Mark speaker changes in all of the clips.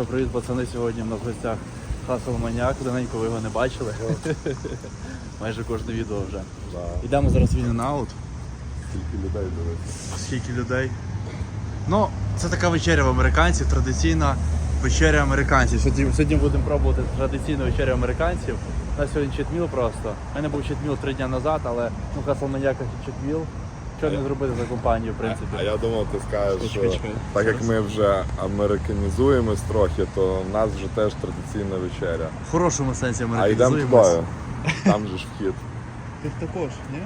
Speaker 1: Що привіт, пацани, сьогодні в нас в гостях Хасл Маніак, давненько ви його не бачили. Майже кожне відео вже. Йдемо зараз в In-N-Out.
Speaker 2: Скільки людей дивиться.
Speaker 1: Скільки людей? Ну, це така вечеря в американців, традиційна вечеря американців. Сьогодні, сьогодні будемо пробувати традиційну вечерю американців. У нас сьогодні читміл просто. У мене був читміл три дні назад, але ну Хасл Маніак читміл. Що не зробити за компанію, в принципі.
Speaker 2: А я думав, ти скажеш, що так як ми вже американізуємось трохи, то в нас вже теж традиційна вечеря.
Speaker 1: В хорошому сенсі
Speaker 2: А йдемо
Speaker 1: американізуємось.
Speaker 2: туди. Там же ж вхід.
Speaker 1: Ти також, ні?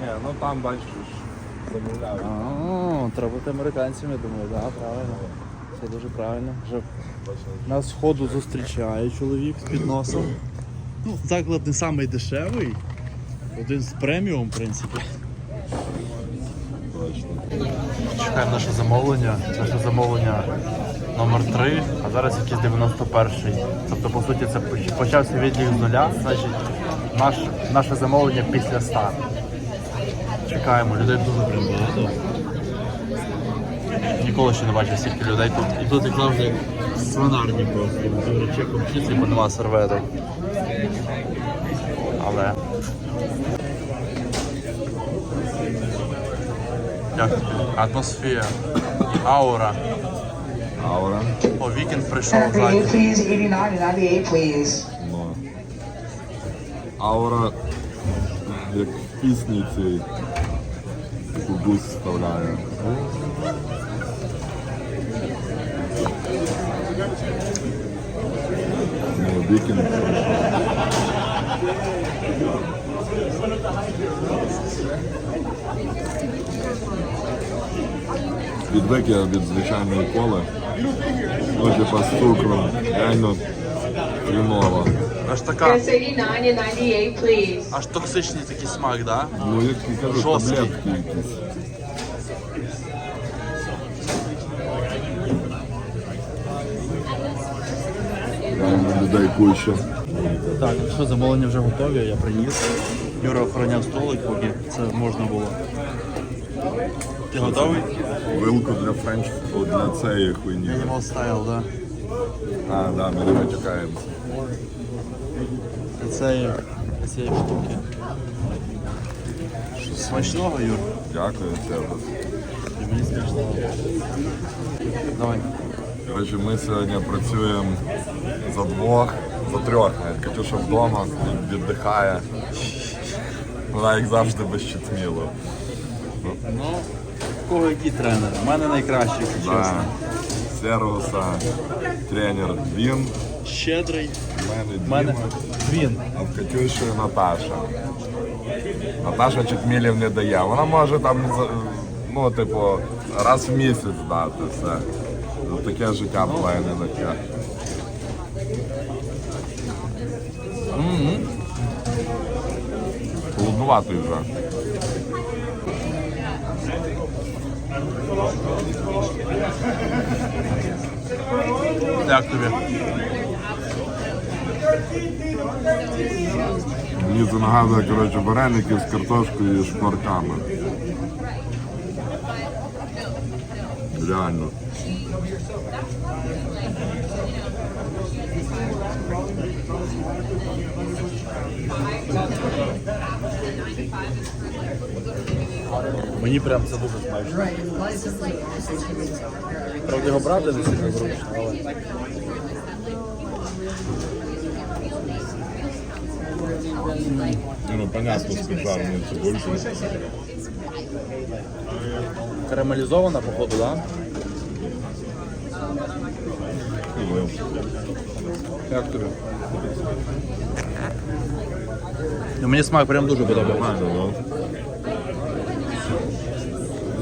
Speaker 2: Ні, ну там бачиш, замовляють.
Speaker 1: А, треба бути американцями, я думаю, так, правильно. Це дуже правильно. Вже нас сходу зустрічає чоловік з підносом. Ну, заклад не самий дешевий. Один з преміум, в принципі. Чекаємо наше замовлення. Наше замовлення номер 3, а зараз якийсь 91-й. Тобто, по суті, це почався відлік з нуля, значить наш, наше замовлення після 100. Чекаємо, людей дуже прям. Ніколи ще не бачив стільки людей тут. І тут як завжди свинарні просто. Чеком чисті, бо нема серветок. Але. Як атмосфера, аура.
Speaker 2: Аура.
Speaker 1: О, вікенд прийшов
Speaker 3: 98,
Speaker 1: ззаді.
Speaker 3: please. 89 and 98, please.
Speaker 2: Ну. Аура, як пісні цій. Таку гусь вставляє. Ну, вікінг прийшов. Відвик я від звичайної коли. Ну, типа з цукром. Реально хріново.
Speaker 1: Аж така,
Speaker 3: That's 89 and 98, please.
Speaker 1: аж токсичний такий смак, да?
Speaker 2: Ну, як я кажу,
Speaker 1: Жорсткий.
Speaker 2: таблетки якісь. Реально людей куча.
Speaker 1: Так, ну що, замовлення вже готові, я приніс. Юра охороняв столик, поки це можна було. Ти готовий?
Speaker 2: Вилку для френч, для цієї хуйні.
Speaker 1: Animal style, да.
Speaker 2: А, да, ми не.
Speaker 1: Для цієї, цієї штуки. Смачного, Юр.
Speaker 2: Дякую, Сергій.
Speaker 1: І мені смачного. Давай.
Speaker 2: Коротше, ми сьогодні працюємо за двох, за трьох. навіть. Катюша вдома віддихає. Вона як завжди без читмілу.
Speaker 1: Ну, в кого який тренер? У мене найкращий, якщо
Speaker 2: Да.
Speaker 1: чесно.
Speaker 2: Сергуса, тренер він,
Speaker 1: Щедрий. У мене
Speaker 2: Діма,
Speaker 1: він.
Speaker 2: а в Катюші Наташа. Наташа читмілів не дає. Вона може там, ну, типу, раз в місяць дати все. Таке життя буває не таке. Холоднуватий вже.
Speaker 1: Як тобі?
Speaker 2: Мені це нагадує, коротше, вареники з картошкою і шкварками. Реально.
Speaker 1: Мені прям це дуже смачно. Правда, його брати не сильно зручно, але.
Speaker 2: Ну, понятно, що жарні цибульки.
Speaker 1: Карамелізована, походу, так? Як тобі? Ну, мені смак прям дуже подобається.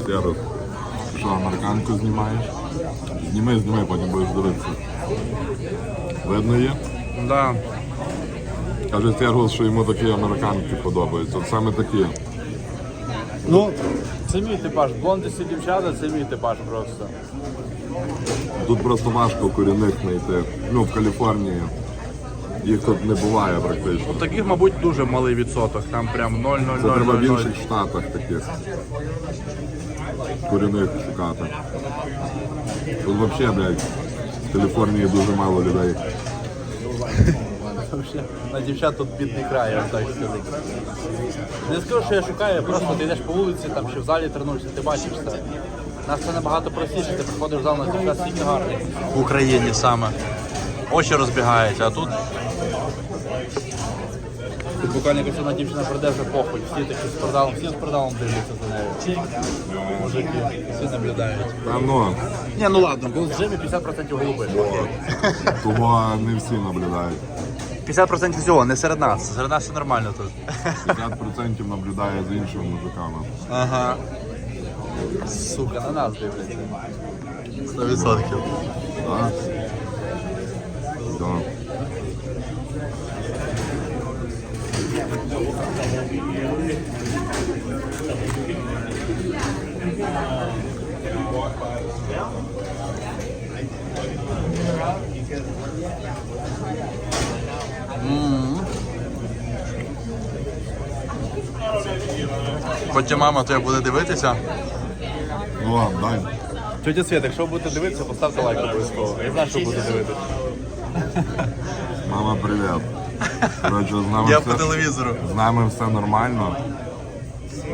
Speaker 2: Серед. Що, американку знімаєш? Зніми, зніми, потім будеш дивитися. Видно є?
Speaker 1: Да.
Speaker 2: Каже Сергус, що йому такі американки подобаються. От саме такі.
Speaker 1: Ну, це мій типаж. Блонди всі дівчата, це мій типаж просто.
Speaker 2: Тут просто важко корінних знайти. Ну, в Каліфорнії. Їх тут не буває практично.
Speaker 1: Ну, таких, мабуть, дуже малий відсоток. Там прям 0, 0,
Speaker 2: Це
Speaker 1: 0,
Speaker 2: треба в
Speaker 1: 0.
Speaker 2: інших штатах таких. Корінних шукати. Тут взагалі, блядь, Каліфорнії дуже мало людей.
Speaker 1: На дівчат тут бідний край, я так скажу. Не скажу, що я шукаю, просто ти йдеш по вулиці там, чи в залі тренуєшся, ти бачиш це. У нас це набагато простіше, ти приходиш в зал на дівчат стільки гарних. В Україні саме. Очі розбігаються, а тут. Буквально якщо одна дівчина прийде вже похуй, всі такі з продалом, всі з продалом дивляться за нею. Мужики, всі наблюдають.
Speaker 2: Та ну,
Speaker 1: Ні, ну ладно, був в жимі 50% голуби.
Speaker 2: того не всі наблюдають.
Speaker 1: 50% всього, не серед нас. Серед нас все нормально тут.
Speaker 2: 50% наблюдає з іншими мужиками.
Speaker 1: Ага. Сука, на нас дивляться. 100%.
Speaker 2: Так? Да.
Speaker 1: Хоча мама тебе буде дивитися.
Speaker 2: Ну ладно, дай.
Speaker 1: Тетя Свет, якщо ви будете дивитися, поставте лайк обов'язково. Я знаю, що будете дивитися.
Speaker 2: Мама, привіт. Коротше, з нами,
Speaker 1: Я по
Speaker 2: все,
Speaker 1: телевізору.
Speaker 2: з нами все нормально.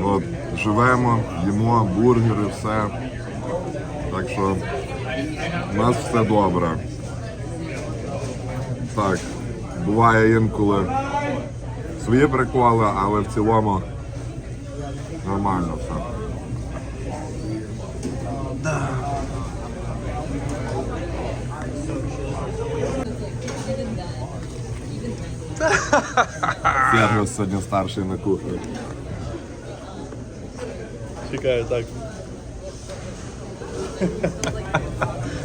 Speaker 2: От, живемо, їмо бургери, все. Так що у нас все добре. Так, буває інколи свої приколи, але в цілому нормально все. Сергіос сьогодні старший на кухні.
Speaker 1: Чекаю, так.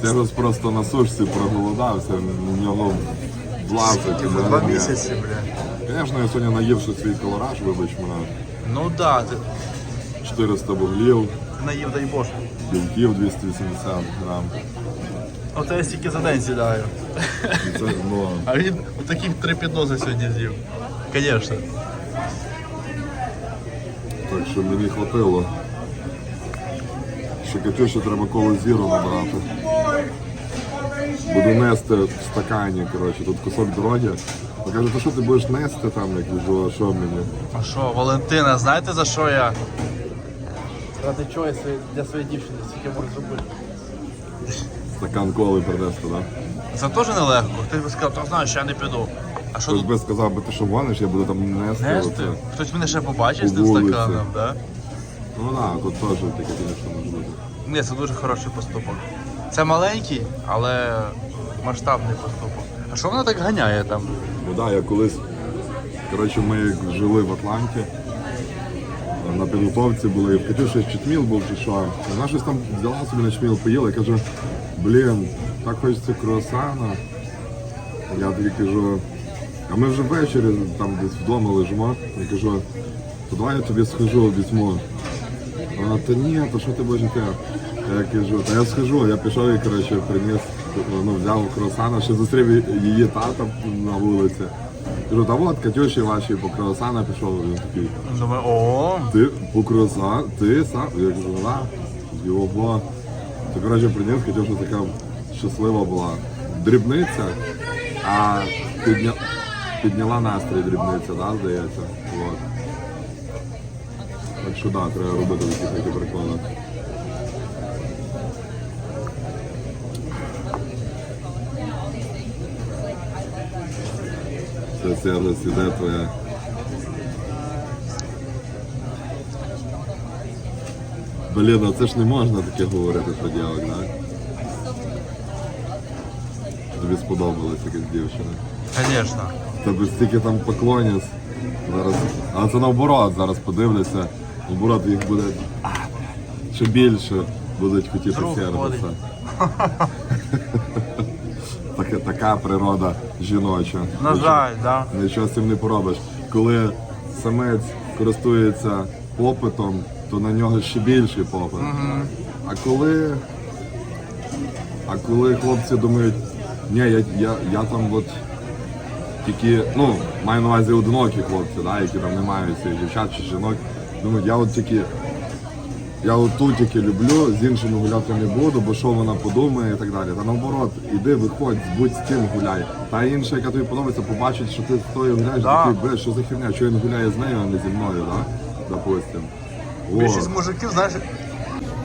Speaker 2: Сергіос просто на сушці проголодався, в нього влазить.
Speaker 1: Два місяці, бля.
Speaker 2: Звісно, я сьогодні наївши свій колораж, вибач мене.
Speaker 1: Ну да, ти
Speaker 2: 400 вуглів,
Speaker 1: наїв, дай Боже.
Speaker 2: білків 280 грам.
Speaker 1: Оце я стільки за день сідаю.
Speaker 2: І це, ну,
Speaker 1: А він таких три підноси сьогодні з'їв. Звісно.
Speaker 2: так що мені хватило. Ще Катюші треба коло зіру набрати. Буду нести в стакані, коротше, тут кусок дороги. Каже, то що ти будеш нести там, як кажу, а що мені?
Speaker 1: А що, Валентина, знаєте за що я? Ради чого я для своєї дівчини стільки можу зробити?
Speaker 2: Стакан коли принести, так? Да?
Speaker 1: Це теж нелегко. Ти б сказав, то знаєш, я не піду. А що
Speaker 2: Хтось
Speaker 1: тут
Speaker 2: би сказав, би ти що гониш, я буду там нести.
Speaker 1: нести?
Speaker 2: оце.
Speaker 1: Хтось мене ще побачить з
Speaker 2: По
Speaker 1: тим
Speaker 2: вулиці.
Speaker 1: стаканом, так?
Speaker 2: Ну так, тут теж таке, звісно, може бути.
Speaker 1: Ні, це дуже хороший поступок. Це маленький, але масштабний поступок. А що вона так ганяє там?
Speaker 2: Ну так, я колись, коротше, ми жили в Атланті, на підготовці були, і в Катюші читміл був чи що. Вона щось там взяла собі на чміл, поїла і каже, блін, так хочеться круасана. Я тоді кажу, а ми вже ввечері там десь вдома лежимо. Я кажу, то давай я тобі схожу, візьму. Вона, та ні, то що ти будеш? Я кажу, та я схожу, я пішов і коротше, приніс, ну, взяв круасана, ще зустрів її тата на вулиці. Кажу, та от Катюші ваші по круасана пішов, він такий.
Speaker 1: Думаю, о,
Speaker 2: Ти по круасан, ти сам? Я кажу, да. Його. То коротше приніс, Катюша така щаслива була. Дрібниця, а підня... підняла настрій дрібниця, да, здається. От. Так що да, треба робити такі такі Це іде твоя. Блін, а це ж не можна таке говорити про дівок, да? Тобі сподобалась якась дівчина.
Speaker 1: звісно.
Speaker 2: Тобі стільки там поклонів. Зараз. А це наоборот, зараз подивлюся. Наоборот, їх буде ще більше будуть хотіти сервіса.
Speaker 1: ходить.
Speaker 2: Така, така природа жіноча.
Speaker 1: На жаль, да.
Speaker 2: Нічого з цим не поробиш. Коли самець користується попитом, то на нього ще більший попит. А коли. А коли хлопці думають, ні, я, я, я там от тільки, ну, маю на увазі одинокі хлопці, да, які там не мають цих дівчат чи жінок, думають, я от тільки я отут тільки люблю, з іншими гуляти не буду, бо що вона подумає і так далі. Та наоборот, іди, виходь, будь з ким гуляй. Та інша, яка тобі подобається, побачить, що ти з тою гуляєш,
Speaker 1: Да.
Speaker 2: такий, бля, що за херня, що він гуляє з нею, а не зі мною, да? допустим. О.
Speaker 1: Більшість мужиків, знаєш,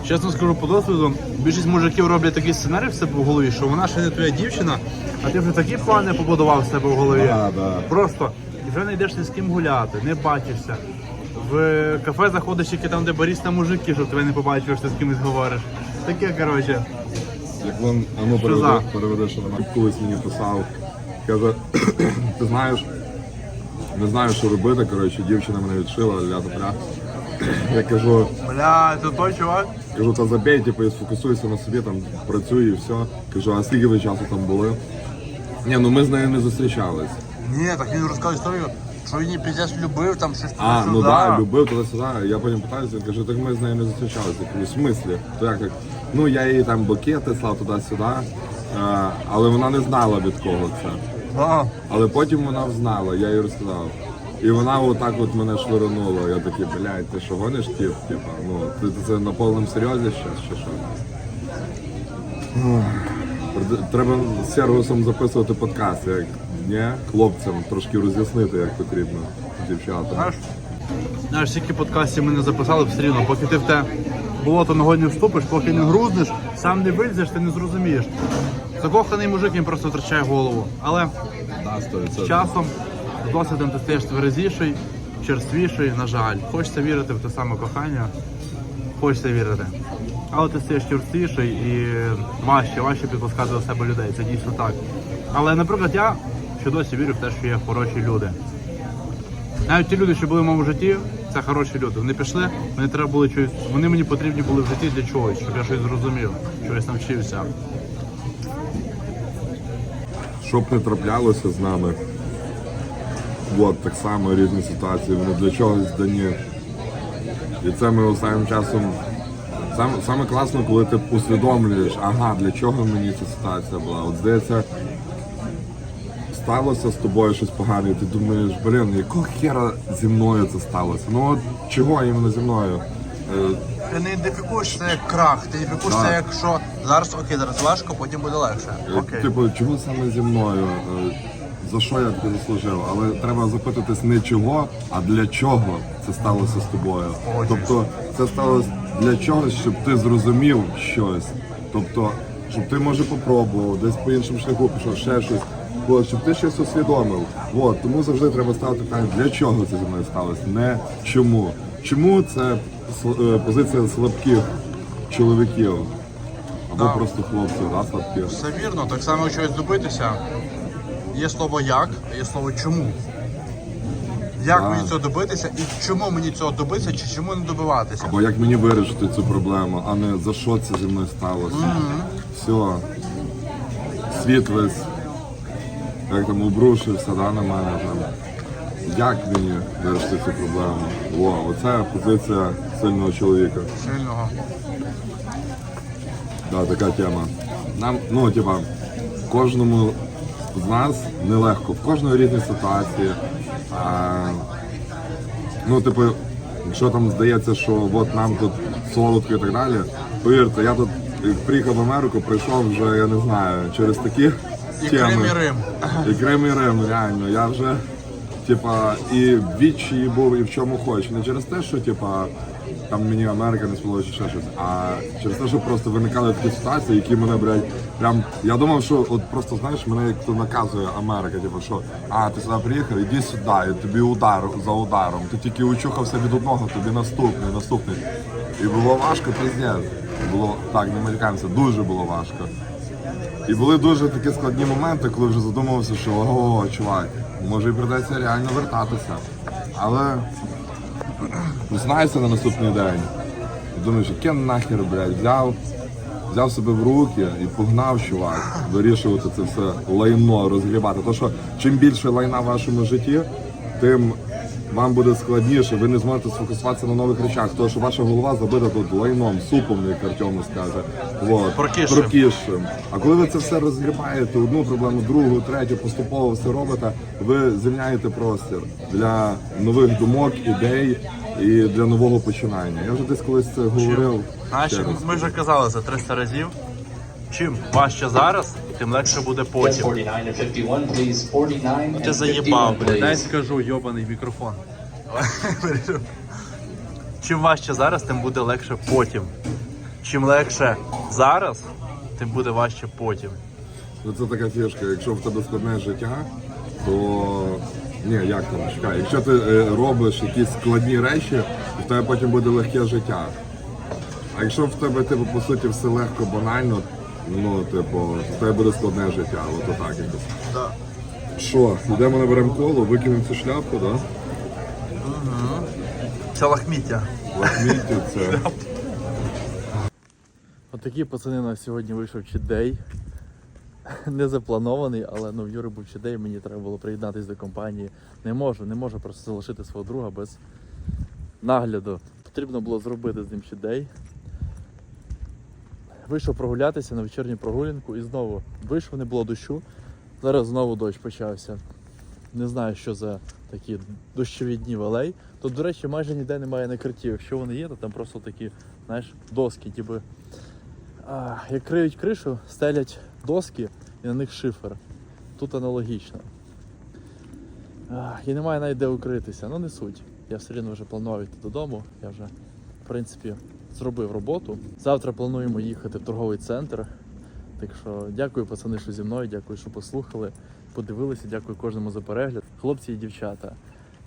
Speaker 1: чесно скажу по досвіду, більшість мужиків роблять такий сценарій в себе в голові, що вона ще не твоя дівчина, а ти вже такі плани побудував в себе в голові.
Speaker 2: Да, да.
Speaker 1: Просто і вже не йдеш ні з ким гуляти, не бачишся. В кафе заходиш тільки там, де баріста мужики, щоб тебе не побачив, що ти з кимось говориш. Таке, коротше.
Speaker 2: Як він, а ну
Speaker 1: Що
Speaker 2: переведи, що вона колись мені писав. Каже, ти знаєш, не знаю, що робити, коротше, дівчина мене відшила, ля топля. Я кажу,
Speaker 1: Бля, це той чувак?
Speaker 2: кажу, та забей, типу, і сфокусуйся на собі, там працюй і все. Кажу, а скільки ви часу там були? Ні, ну ми з нею не зустрічались.
Speaker 1: Ні, так він розказує історію, що він її піздець любив, там щось
Speaker 2: А,
Speaker 1: туди-сюди.
Speaker 2: ну да, любив туди-сюди. Я потім питаюся, він каже, так ми з нею не зустрічалися. Я кажу, в смислі? То як так? Ну я їй там букети слав туди-сюди, е, але вона не знала від кого це.
Speaker 1: Да.
Speaker 2: Але потім вона знала, я їй розказав. І вона отак от мене швирнула. Я такий, блядь, ти що гониш тіп? Типа, ну, ти, ти це на повному серйозі щас, чи що? Треба з Сергусом записувати подкаст, як ні, хлопцям трошки роз'яснити, як потрібно дівчатам.
Speaker 1: Знаєш, знаєш, стільки подкастів ми не записали все рівно, поки ти в те болото ногою не вступиш, поки не грузнеш, сам не вильзеш, ти не зрозумієш. Закоханий мужик він просто втрачає голову. Але з часом, з досвідом ти стаєш тверезіший, черствіший, на жаль. Хочеться вірити в те саме кохання, хочеться вірити. Але ти стаєш черствіший і важче, важче підпускати до себе людей. Це дійсно так. Але, наприклад, я ще досі вірю в те, що є хороші люди. Навіть ті люди, що були в моєму житті, це хороші люди. Вони пішли, мені треба було щось. Вони мені потрібні були в житті для чогось, щоб я щось зрозумів, щось навчився.
Speaker 2: Щоб не траплялося з нами, от так само різні ситуації, вони для чогось дані. І це ми останнім часом. Саме, саме класно, коли ти усвідомлюєш, ага, для чого мені ця ситуація була. От здається, сталося з тобою щось погане, і ти думаєш, блін, якого хера зі мною це сталося? Ну от чого іменно зі мною? Е,
Speaker 1: Ти не ідентифікуєш це як крах, ти ідентифікуєш
Speaker 2: Так.
Speaker 1: це як що зараз окей, зараз важко, потім буде легше. Окей.
Speaker 2: Типу, чому саме зі мною? Е, За що я таке заслужив? Але треба запитатись не чого, а для чого це сталося з тобою.
Speaker 1: Погоджуюсь.
Speaker 2: Тобто це сталося для чогось, щоб ти зрозумів щось. Тобто, щоб ти може попробував, десь по іншому шляху пішов, ще щось. От, щоб ти щось усвідомив. От, тому завжди треба ставити питання, для чого це зі мною сталося, не чому. Чому це е, позиція слабких чоловіків? Або
Speaker 1: Так.
Speaker 2: просто хлопців, да, слабких.
Speaker 1: Все вірно, так само чогось добитися. Є слово як, а є слово чому. Як
Speaker 2: Так.
Speaker 1: мені цього добитися і чому мені цього добитися, чи чому не добиватися?
Speaker 2: Бо як мені вирішити цю проблему, а не за що це зі мною сталося. Все. Світ весь як там обрушився да, на мене. Там. Як мені вирішити цю проблему? О, оце позиція сильного чоловіка.
Speaker 1: Сильного.
Speaker 2: Да, така тема. Нам, ну, типа, кожному з нас нелегко, в кожної різні ситуації. А, ну, типу, якщо там здається, що от нам тут солодко і так далі, повірте, я тут приїхав в Америку, прийшов вже, я не знаю, через такі
Speaker 1: І. Крим і Рим.
Speaker 2: І Крим і Рим, реально. Я вже, типа, і в відчаї був, і в чому хоч. Не через те, що типа там мені Америка не сподобалася чи ще щось, а через те, що просто виникали такі ситуації, які мене, блядь, прям. Я думав, що от просто знаєш, мене як то наказує Америка, типу, що а, ти сюди приїхав, іди сюди, і тобі удар за ударом. Ти тільки учухався від одного, тобі наступний, наступний. І було важко, пиздець. Було так, не матюкаємося, дуже було важко. І були дуже такі складні моменти, коли вже задумався, що ого, чувак, може і придеться реально вертатися. Але просинаюся на наступний день. Думаю, що кен нахер, блядь, взяв, взяв себе в руки і погнав, чувак, вирішувати це все лайно, розгрібати. То що чим більше лайна в вашому житті, тим вам буде складніше, ви не зможете сфокусуватися на нових речах, тому що ваша голова забита тут лайном, супом, як Артем скаже. Вот.
Speaker 1: Прокисшим.
Speaker 2: Прокисшим. А коли ви це все розгрібаєте, одну проблему, другу, третю, поступово все робите, ви звільняєте простір для нових думок, ідей і для нового починання. Я вже десь колись це говорив. Ще
Speaker 1: ми вже казали це 300 разів. Чим важче зараз, тим легше буде потім.
Speaker 4: 49 and 51, please. 49
Speaker 1: Ти заїбав,
Speaker 4: 51,
Speaker 1: блядь. Дай скажу, йобаний мікрофон. Чим важче зараз, тим буде легше потім. Чим легше зараз, тим буде важче потім.
Speaker 2: Ну, Це така фішка. Якщо в тебе складне життя, то ні, як там, чекай, якщо ти е, робиш якісь складні речі, то в тебе потім буде легке життя. А якщо в тебе, типу, по суті, все легко, банально, ну, типу, тебе буде складне життя. От отак якось.
Speaker 1: Да.
Speaker 2: Що, йдемо наберемо коло, викинемо цю шляпку, да?
Speaker 1: Це лахміття.
Speaker 2: Лахміття це.
Speaker 1: Отакий пацани у нас сьогодні вийшов чідей. Не запланований, але ну в Юри був чідей, мені треба було приєднатися до компанії. Не можу, не можу просто залишити свого друга без нагляду. Потрібно було зробити з ним чідей. Вийшов прогулятися на вечірню прогулянку і знову вийшов, не було дощу. Зараз знову дощ почався. Не знаю, що за такі дощові дні в Алей. Тут, до речі, майже ніде немає накриттів. Якщо вони є, то там просто такі, знаєш, доски, типу. А, як криють кришу, стелять доски і на них шифер. Тут аналогічно. А, і немає навіть де укритися. Ну не суть. Я все рівно вже планував йти додому. Я вже, в принципі, зробив роботу. Завтра плануємо їхати в торговий центр. Так що дякую, пацани, що зі мною, дякую, що послухали, подивилися, дякую кожному за перегляд. Хлопці і дівчата.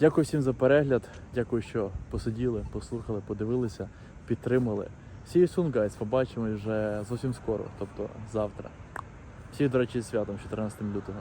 Speaker 1: Дякую всім за перегляд. Дякую, що посиділи, послухали, подивилися, підтримали. See you soon, guys. Побачимось вже зовсім скоро, тобто завтра. Всіх, до речі, святом 14 лютого.